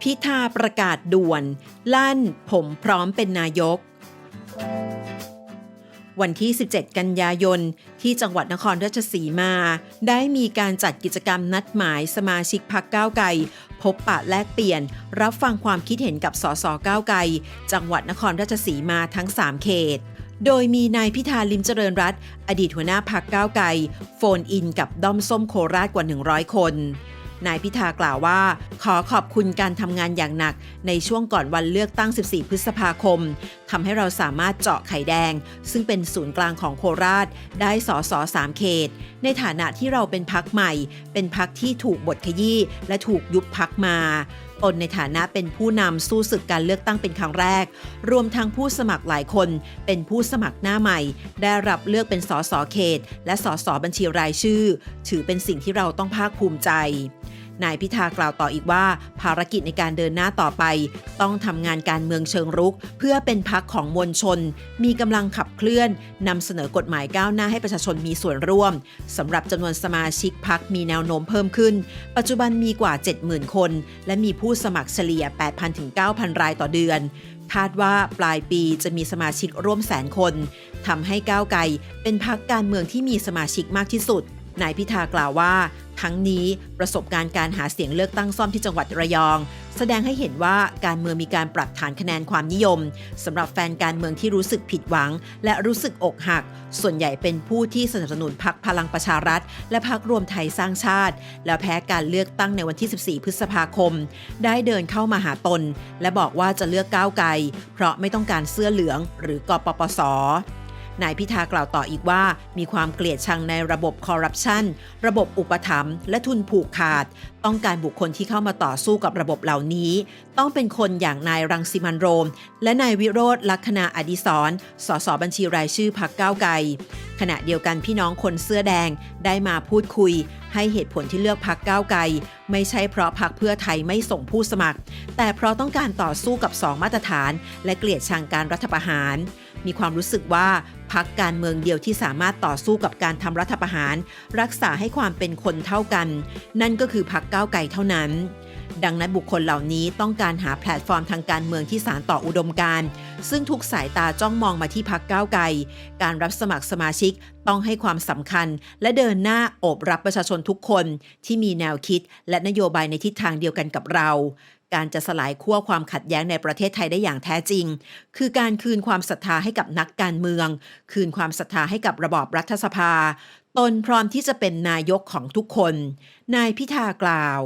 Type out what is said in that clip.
พิธาประกาศด่วน ลั่นผมพร้อมเป็นนายก วันที่ 17 กันยายน ที่จังหวัดนครราชสีมา ได้มีการจัดกิจกรรมนัดหมายสมาชิกพักก้าวไกลพบปะแลกเปลี่ยน รับฟังความคิดเห็นกับสสก้าวไกล จังหวัดนครราชสีมาทั้ง 3 เขต โดยมีนายพิธาลิมเจริญรัตอดีตหัวหน้าพักก้าวไกลโฟนอินกับด้อมส้มโคราชกว่า 100 คน นายพิธากล่าวว่า ขอขอบคุณการทำงานอย่างหนักในช่วงก่อนวันเลือกตั้ง 14 พฤษภาคม ทำให้เราสามารถเจาะไข่แดง ซึ่งเป็นศูนย์กลางของโคราช ได้สอสอสามเขต ในฐานะที่เราเป็นพักใหม่ เป็นพักที่ถูกบทขยี้และถูกยุบพักมาตนในฐานะเป็นผู้นำสู้ศึกการเลือกตั้งเป็นครั้งแรก รวมทั้งผู้สมัครหลายคน เป็นผู้สมัครหน้าใหม่ ได้รับเลือกเป็นสสเขต และสสบัญชีรายชื่อ ถือเป็นสิ่งที่เราต้องภาคภูมิใจ นายพิธากล่าวต่ออีกว่า ภารกิจในการเดินหน้าต่อไป ต้องทำงานการเมืองเชิงรุก เพื่อเป็นพักของมวลชน มีกำลังขับเคลื่อนนำเสนอกฎหมายก้าวหน้าให้ประชาชนมีส่วนร่วมสำหรับจำนวนสมาชิกพักมีแนวโน้มเพิ่มขึ้น ปัจจุบันมีกว่า 70,000 คน และมีผู้สมัครเฉลี่ย 8,000 ถึง 9,000 รายต่อเดือนคาดว่าปลายปีจะมีสมาชิกร่วมแสนคนทำให้ก้าวไกลเป็นพักการเมืองที่มีสมาชิกมากที่สุด นายพิธากล่าวว่า ทั้งนี้ประสบการณ์การหาเสียงเลือกตั้งซ่อมที่จังหวัดระยอง แสดงให้เห็นว่าการเมืองมีการปรับฐานคะแนนความนิยมสำหรับแฟนการเมืองที่รู้สึกผิดหวัง และรู้สึกอกหัก ส่วนใหญ่เป็นผู้ที่สนับสนุนพักพลังประชารัฐ และพักรวมไทยสร้างชาติ แล้วแพ้การเลือกตั้งในวันที่ 14 พฤษภาคม ได้เดินเข้ามาหาตน และบอกว่าจะเลือกก้าวไกลเพราะไม่ต้องการเสื้อเหลือง หรือกปปส นายพิธากล่าวต่ออีกว่า มีความเกลียดชังในระบบคอร์รัปชันระบบอุปถัมภ์และทุนผูกขาด ต้องการบุคคลที่เข้ามาต่อสู้กับระบบเหล่านี้ ต้องเป็นคนอย่างนายรังสิมันโรม และนายวิโรธลักษณาอดิศรสสบัญชีรายชื่อพักก้าวไกลขณะเดียวกันพี่น้องคนเสื้อแดงได้มาพูดคุย ให้เหตุผลที่เลือกพักก้าวไกล ไม่ใช่เพราะพักเพื่อไทยไม่ส่งผู้สมัคร แต่เพราะต้องการต่อสู้กับสองมาตรฐาน และเกลียดชังการรัฐประหาร มีความรู้สึกว่า พักการเมืองเดียวที่สามารถต่อสู้กับการทำรัฐประหาร รักษาให้ความเป็นคนเท่ากัน นั่นก็คือพักก้าวไกลเท่านั้น ดังนั้นบุคคลเหล่านี้ต้องการหาแพลตฟอร์มทางการเมืองที่สารต่ออุดมการณ์ซึ่งทุกสายตาจ้องมองมาที่พักก้าวไกล การรับสมัครสมาชิกต้องให้ความสำคัญ และเดินหน้าโอบรับประชาชนทุกคนที่มีแนวคิดและนโยบายในทิศทางเดียวกันกับเรา การจะสลายขั้วความขัดแย้งในประเทศไทยได้อย่างแท้จริง คือการคืนความศรัทธาให้กับนักการเมือง คืนความศรัทธาให้กับระบอบรัฐสภา ตนพร้อมที่จะเป็นนายกของทุกคน นายพิธากล่าว